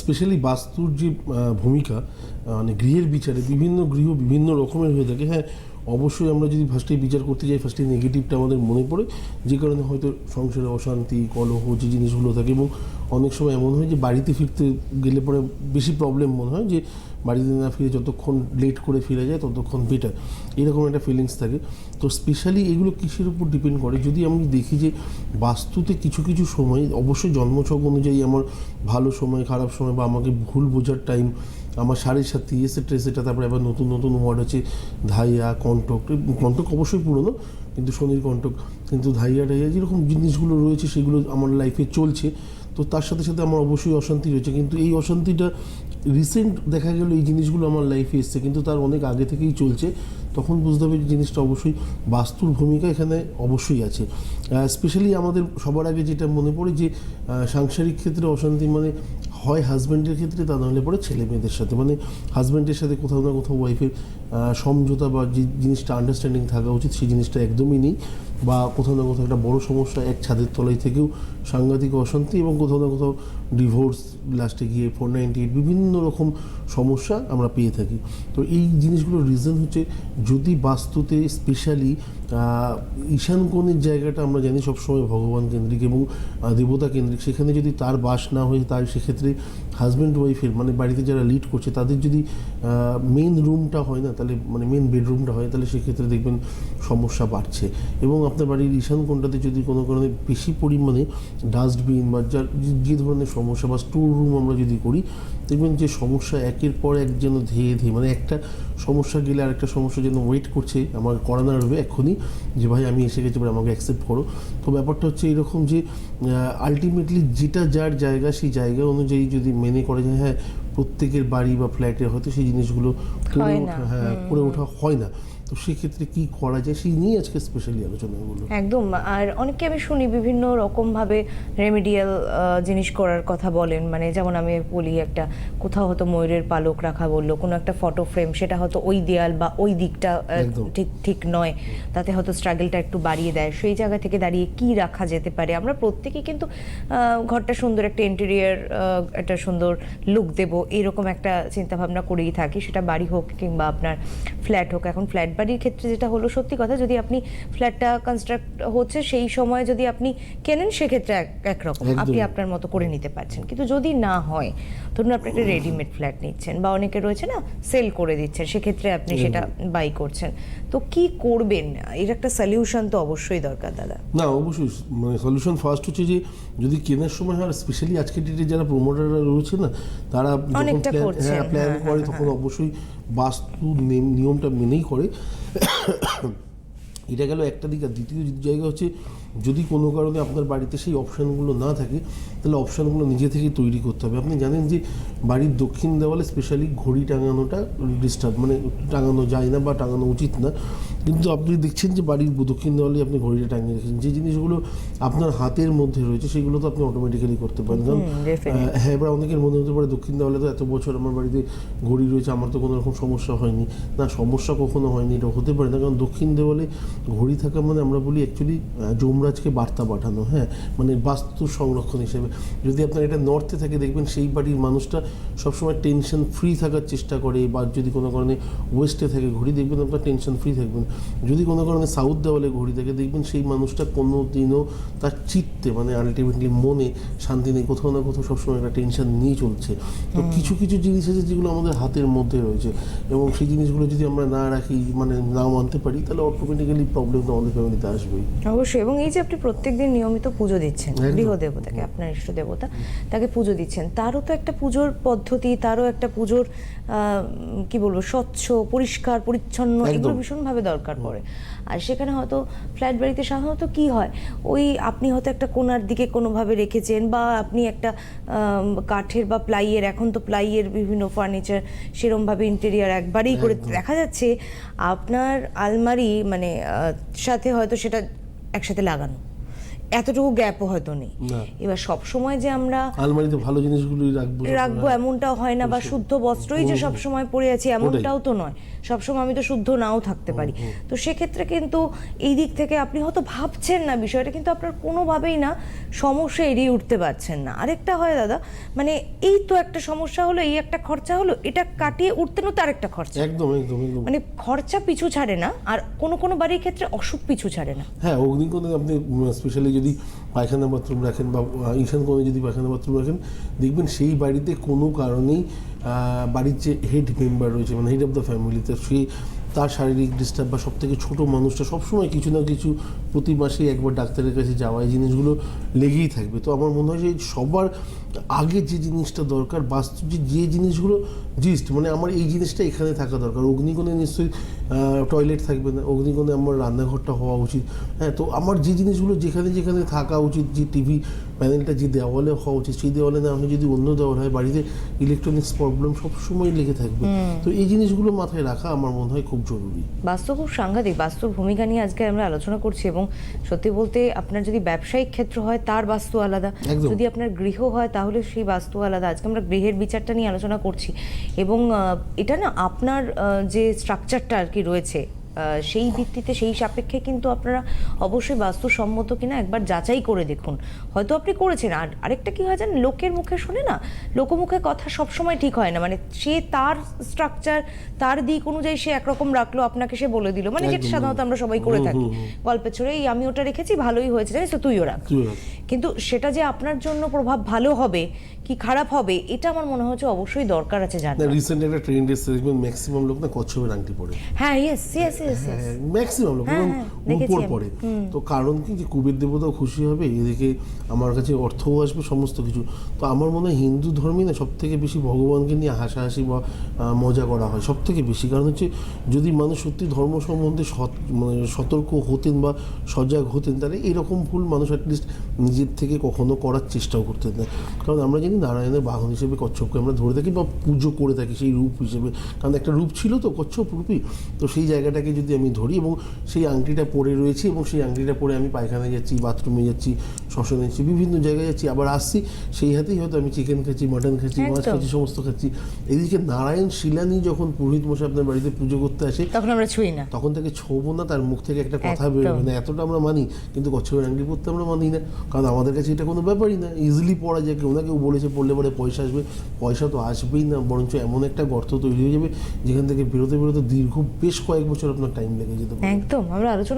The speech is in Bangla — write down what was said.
স্পেশালি বাস্তুর যে ভূমিকা মানে গৃহের বিচারে বিভিন্ন গৃহ বিভিন্ন রকমের হয়ে থাকে। হ্যাঁ অবশ্যই আমরা যদি ফার্স্টে বিচার করতে যাই ফার্স্টে নেগেটিভটা আমাদের মনে পড়ে। যে কারণে হয়তো সংসারে অশান্তি, কলহ, যে জিনিসগুলো থাকে এবং অনেক সময় এমন হয় যে বাড়িতে ফিরতে গেলে পরে বেশি প্রবলেম মনে হয় যে বাড়িতে না ফিরে যতক্ষণ লেট করে ফিরে যায় ততক্ষণ বেটার এরকম একটা ফিলিংস থাকে। তো স্পেশালি এগুলো কিসের উপর ডিপেন্ড করে? যদি আমি দেখি যে বাস্তুতে কিছু কিছু সময়, অবশ্যই জন্মছক অনুযায়ী আমার ভালো সময়, খারাপ সময় বা আমাকে ভুল বোঝার টাইম আমার সাড়ে সাথে এসেটা এসেটা তারপরে আবার নতুন নতুন ওয়ার্ড আছে ধাইয়া কণ্টক কণ্টক অবশ্যই পুরনো, কিন্তু শনির কণ্টক কিন্তু ধাইয়া টাইয়া যেরকম জিনিসগুলো রয়েছে সেগুলো আমার লাইফে চলছে। তো তার সাথে সাথে আমার অবশ্যই অশান্তি রয়েছে। কিন্তু এই অশান্তিটা রিসেন্ট দেখা গেল এই জিনিসগুলো আমার লাইফে এসছে। কিন্তু তার অনেক আগে থেকেই চলছে। তখন বুঝতে হবে যে জিনিসটা অবশ্যই বাস্তুর ভূমিকা এখানে অবশ্যই আছে। স্পেশালি আমাদের সবার আগে যেটা মনে পড়ে যে সাংসারিক ক্ষেত্রে অশান্তি মানে হয় হাজব্যান্ডের ক্ষেত্রে, তা নাহলে পরে ছেলে মেয়েদের সাথে। মানে হাজব্যান্ডের সাথে কোথাও না কোথাও ওয়াইফের সমঝোতা বা যে জিনিসটা আন্ডারস্ট্যান্ডিং থাকা উচিত, সেই জিনিসটা একদমই নেই। বা কোথাও না কোথাও একটা বড় সমস্যা এক ছাদের তলায় থেকেও সাংঘাতিক অশান্তি এবং কোথাও না কোথাও ডিভোর্স লাস্টে গিয়ে ফোর নাইনটি এইট বিভিন্ন রকম সমস্যা আমরা পেয়ে থাকি। তো এই জিনিসগুলোর রিজন হচ্ছে যদি বাস্তুতে স্পেশালি ঈশান কোণের জায়গাটা আমরা জানি সবসময় ভগবান কেন্দ্রিক এবং দেবতা কেন্দ্রিক। সেখানে যদি তার বাস না হয়ে তার সেক্ষেত্রে হাজব্যান্ড ওয়াইফের মানে বাড়িতে যারা লিড করছে, তাদের যদি মেন রুমটা হয় না, তাহলে মানে মেন বেডরুমটা হয়, তাহলে সেক্ষেত্রে দেখবেন সমস্যা বাড়ছে। এবং আপনার বাড়ির ঈশান কোণটাতে যদি কোনো কারণে বেশি পরিমাণে ডাস্টবিন বা যার যে- যে ধরনের সমস্যা বা স্টোর রুম আমরা যদি করি, দেখবেন যে সমস্যা একের পর এক যেন ধেয়ে ধেয়ে মানে একটা সমস্যা গেলে আর একটা সমস্যা যেন ওয়েট করছে। আমার করানো আসবে এখনই যে ভাই আমি এসে গেছি এবার আমাকে অ্যাকসেপ্ট করো। তো ব্যাপারটা হচ্ছে এরকম যে আলটিমেটলি যেটা যার জায়গা সেই জায়গা অনুযায়ী যদি মেনে করে যে হ্যাঁ প্রত্যেকের বাড়ি বা ফ্ল্যাটে হয়তো সেই জিনিসগুলো করে ওঠা হ্যাঁ করে ওঠা হয় না। তো সেক্ষেত্রে কি করা যায়? সেই নিয়ে আজকে স্পেশালি আলোচনা হলো। একদম। আর অনেককে আমি শুনি বিভিন্ন রকমভাবে রেমিডিয়াল জিনিস করার কথা বলেন। মানে যেমন আমি বলি একটা কোথাও হয়তো ময়ূরের পালক রাখা বলল কোনো একটা ফটো ফ্রেম সেটা হয়তো ওই দেয়াল বা ওই দিকটা ঠিক ঠিক নয়। তাতে হয়তো স্ট্রাগলটা একটু বাড়িয়ে দেয়। সেই জায়গা থেকে দাঁড়িয়ে কি রাখা যেতে পারে? আমরা প্রত্যেকেই কিন্তু ঘরটা সুন্দর একটা ইন্টেরিয়ার একটা সুন্দর লুক দেব। এরকম একটা চিন্তা ভাবনা করেই থাকি। সেটা বাড়ি হোক কিংবা আপনার ফ্ল্যাট হোক। এখন ফ্ল্যাট বাড়ির ক্ষেত্রে যেটা হলো সত্যি কথা যদি আপনি ফ্ল্যাটটা কনস্ট্রাক্ট হচ্ছে সেই সময় যদি আপনি কেনেন সেক্ষেত্রে এক- একরকম। আপনি আপনার মতো করে নিতে পারছেন। কিন্তু যদি না হয় ধরুন আপনি একটা রেডিমেড ফ্ল্যাট নিচ্ছেন বা অনেকে রয়েছে না সেল করে দিচ্ছেন সেক্ষেত্রে আপনি সেটা বাই করছেন। তো কি করবেন? এর একটা সলিউশন তো অবশ্যই দরকার দাদা। না অবশ্যই। মানে সলিউশন ফার্স্ট হচ্ছে যে যদি কেনার সময় হয় স্পেশালি আজকের ডেটে যারা প্রমোটাররা রয়েছে না তারা অনেকটা হ্যাঁ প্ল্যান হ্যাঁ, করে হ্যাঁ, তখন অবশ্যই বাস্তু নিয়মটা মেনেই করে। এটা গেল একটা দিক। আর দ্বিতীয় জায়গা হচ্ছে, যদি কোনো কারণে আপনার বাড়িতে সেই অপশানগুলো না থাকে, তাহলে অপশানগুলো নিজে থেকেই তৈরি করতে হবে। আপনি জানেন যে বাড়ির দক্ষিণ দেওয়ালে স্পেশালি ঘড়ি টাঙানোটা ডিস্টার্ব মানে টাঙানো যায় না বা টাঙানো উচিত না। কিন্তু আপনি দেখছেন যে বাড়ির দক্ষিণ দেওয়ালে আপনি ঘড়িটা টাঙিয়ে রেখেছেন। যে জিনিসগুলো আপনার হাতের মধ্যে রয়েছে সেগুলো তো আপনি অটোমেটিক্যালি করতে পারেন। কারণ হ্যাঁ এবার অনেকের মনে হতে পারে দক্ষিণ দেওয়ালে তো এত বছর আমার বাড়িতে ঘড়ি রয়েছে আমার তো কোনো রকম সমস্যা হয়নি। না সমস্যা কখনো হয়নি এটা হতে পারে না। কারণ দক্ষিণ দেওয়ালে ঘড়ি থাকা মানে আমরা বলি অ্যাকচুয়ালি যমরাজকে বার্তা পাঠানো হ্যাঁ? মানে বাস্তু সংরক্ষণ হিসেবে। যদি আপনার এটা নর্থে থাকে দেখবেন সেই বাড়ির মানুষটা সবসময় টেনশন ফ্রি থাকার চেষ্টা করে বা যদি কোনো কারণে ওয়েস্টে থাকে ঘড়ি দেখবেন আপনার টেনশন ফ্রি থাকবেন। যদি কোনো কারণে সাউথ দেওয়ালে ঘড়ি থাকে দেখবেন সেই মানুষটা কোনো দিনও তার চিত্তে মানে আলটিমেটলি মনে শান্তি নেই। কোথাও না কোথাও সবসময় একটা টেনশন নিয়ে চলছে। তো কিছু কিছু জিনিস আছে যেগুলো আমাদের হাতের মধ্যে রয়েছে এবং সেই জিনিসগুলো যদি আমরা না রাখি মানে না মানতে পারি তাহলে অটোমেটিক্যালি প্রবলেম তো আমাদের ফ্যামিলিতে আসবেই। অবশ্যই। এবং এই যে আপনি প্রত্যেকদিন নিয়মিত পুজো দিচ্ছেন। গৃহ দেবতাকে আপনার ইষ্ট দেবতা তাকে পুজো দিচ্ছেন তারও তো একটা পুজোর পদ্ধতি তারও একটা পুজোর কি বলব স্বচ্ছ পরিষ্কার পরিচ্ছন্ন এগুলো ভীষণভাবে দরকার। পড়ে। আর সেখানে হয়তো ফ্ল্যাট বাড়িতে সাধারণত কি হয়? ওই আপনি হয়তো একটা কোনার দিকে কোনোভাবে রেখেছেন বা আপনি একটা কাঠের বা প্লাইয়ের এখন তো প্লাইয়ের বিভিন্ন ফার্নিচার সেরমভাবে ইন্টেরিয়ার একবারেই করে দেখা যাচ্ছে আপনার আলমারি মানে সাথে হয়তো সেটা একসাথে লাগানো। এতটুকু গ্যাপও হয়তো নেই। এবার সব সময় যে আমরা আলমারিতে ভালো জিনিসগুলোই রাখব রাখব এমনটাও হয় না বা শুদ্ধ বস্ত্রই যে সব সময় পরে আছি এমনটাও তো নয়। সবসময় আমি তো শুদ্ধ নাও থাকতে পারি। তো সেক্ষেত্রে কিন্তু এই দিক থেকে আপনি হয়তো ভাবছেন না বিষয়টা কিন্তু আপনার কোনোভাবেই না সমস্যা এড়িয়ে উঠতে পারছেন না। আরেকটা হয় দাদা মানে এই তো একটা সমস্যা হলো এই একটা খরচা হলো এটা কাটিয়ে উঠতে না তার একটা খরচা। একদম একদম মানে খরচা পিছু ছাড়ে না আর কোনো কোনো বাড়ির ক্ষেত্রে অসুখ পিছু ছাড়ে না। হ্যাঁ অগ্নিকোণে আপনি স্পেশালি যদি পায়খানা বাথরুম রাখেন বা ঈশান কোণে যদি পায়খানা বাথরুম রাখেন, দেখবেন সেই বাড়িতে কোনো কারণেই বাড়ির যে হেড মেম্বার রয়েছে মানে হেড অফ দ্য ফ্যামিলিতে সে, তার শারীরিক ডিস্টার্ব বা সব থেকে ছোটো মানুষটা সবসময় কিছু না কিছু প্রতি মাসে একবার ডাক্তারের কাছে যাওয়া, এই জিনিসগুলো লেগেই থাকবে। তো আমার মনে হয় যে সবার আগে যে জিনিসটা দরকার, বাস্তব যে যে জিনিসগুলো জিস্ট মানে আমার এই জিনিসটা এখানে থাকা দরকার। অগ্নিকোণে নিশ্চয়ই টয়লেট থাকবে না, অগ্নিকোণে আমার রান্নাঘরটা হওয়া উচিত। হ্যাঁ তো আমার যে জিনিসগুলো যেখানে যেখানে থাকা উচিত, যে টিভি প্যানেলটা যে দেওয়ালে হওয়া উচিত সেই দেওয়ালে না হলে যদি অন্য দেওয়াল হয় বাড়িতে ইলেকট্রনিক্স প্রবলেম সবসময় লেগে থাকবে। তো এই জিনিসগুলো মাথায় রাখা আমার মনে হয় খুব জরুরি। বাস্তু খুব সাংঘাতিক বাস্তুর ভূমিকা নিয়ে আজকে আমরা আলোচনা করছি এবং সত্যি বলতে আপনার যদি ব্যবসায়িক ক্ষেত্র হয় তার বাস্তু আলাদা। যদি আপনার গৃহ হয় তাহলে সেই বাস্তু আলাদা। আজকে আমরা গৃহের বিচারটা নিয়ে আলোচনা করছি এবং এটা না আপনার যে স্ট্রাকচারটা আর কি রয়েছে সেই ভিত্তিতে সেই সাপেক্ষে কিন্তু আপনারা অবশ্যই বাস্তুসম্মত কিনা একবার যাচাই করে দেখুন। হয়তো আপনি করেছেন। আর আরেকটা কি হয় জানেন? লোকের মুখে শুনে না? লোকমুখে কথা সবসময় ঠিক হয় না। মানে সে তার স্ট্রাকচার তার দিক অনুযায়ী সে একরকম রাখল আপনাকে সে বলে দিল। মানে যেটা সাধারণত আমরা সবাই করে থাকি। গল্পের ছড়ে এই আমি ওটা রেখেছি ভালোই হয়েছে জানিস তো? তুইও রাখ। কিন্তু সেটা যে আপনার জন্য প্রভাব ভালো হবে কি খারাপ হবে এটা আমার মনে হচ্ছে অবশ্যই দরকার আছে জানা রিসেন্ট একটা ট্রেন্ড এসে দেখবেন ম্যাক্সিমাম লোক না কচ্ছপের আংটি পরে। হ্যাঁ ইয়েস ইয়েস ম্যাক্সিমাম লোক হ্যাঁ, এবং হ্যাঁ, উপর পড়ে তো কারণ কি যে কুবের দেবতাও খুশি হবে এদিকে আমার কাছে অর্থও আসবে সমস্ত কিছু। তো আমার মনে হয় হিন্দু ধর্মে না সব থেকে বেশি ভগবানকে নিয়ে হাসাহাসি বা মজা করা হয় সব থেকে বেশি। কারণ হচ্ছে যদি মানুষ সত্যি ধর্ম সম্বন্ধে সৎ- মানে সতর্ক হতেন বা সজাগ হতেন তাহলে এরকম ভুল মানুষ অ্যাটলিস্ট নিজের থেকে কখনো করার চেষ্টাও করতেন না। কারণ আমরা জানি নারায়ণের বাহন হিসেবে কচ্ছপকে আমরা ধরে থাকি বা পুজো করে থাকি সেই রূপ হিসেবে। কারণ একটা রূপ ছিল তো কচ্ছপ রূপী তো সেই জায়গাটাকে যদি আমি ধরি এবং সেই আংটিটা পরে রয়েছি এবং সেই আংটিটা পরে আমি পায়খানায় যাচ্ছি, বাথরুমে যাচ্ছি শ্মশানে যাচ্ছি বিভিন্ন জায়গায় যাচ্ছি আবার আসছি সেই হাতেই হয়তো আমি চিকেন খাচ্ছি মাটন খাচ্ছি মাছ খাচ্ছি সমস্ত খাচ্ছি। এদিকে নারায়ণ শিলানি যখন পুরোহিত মশাই আপনার বাড়িতে পুজো করতে আসে তখন আমরা ছুঁই না। তখন তাকে ছোবো না তার মুখ থেকে একটা কথা। বেরোবে না। এতটা আমরা মানি কিন্তু কচ্ছপের আংটি পরতে আমরা মানি না। কারণ আমাদের কাছে এটা কোনো ব্যাপারই না। ইজিলি পড়া যায় কেউ না কেউ বলেছে পড়লে পরে পয়সা আসবে পয়সা তো আসবেই না। বরঞ্চ এমন একটা গর্ত তৈরি হয়ে যাবে যেখান থেকে বেরোতে বেরোতে দীর্ঘ বেশ কয়েক বছর আপনার টাইম লেগে যেতে পারে। একদম। আমরা আলোচনা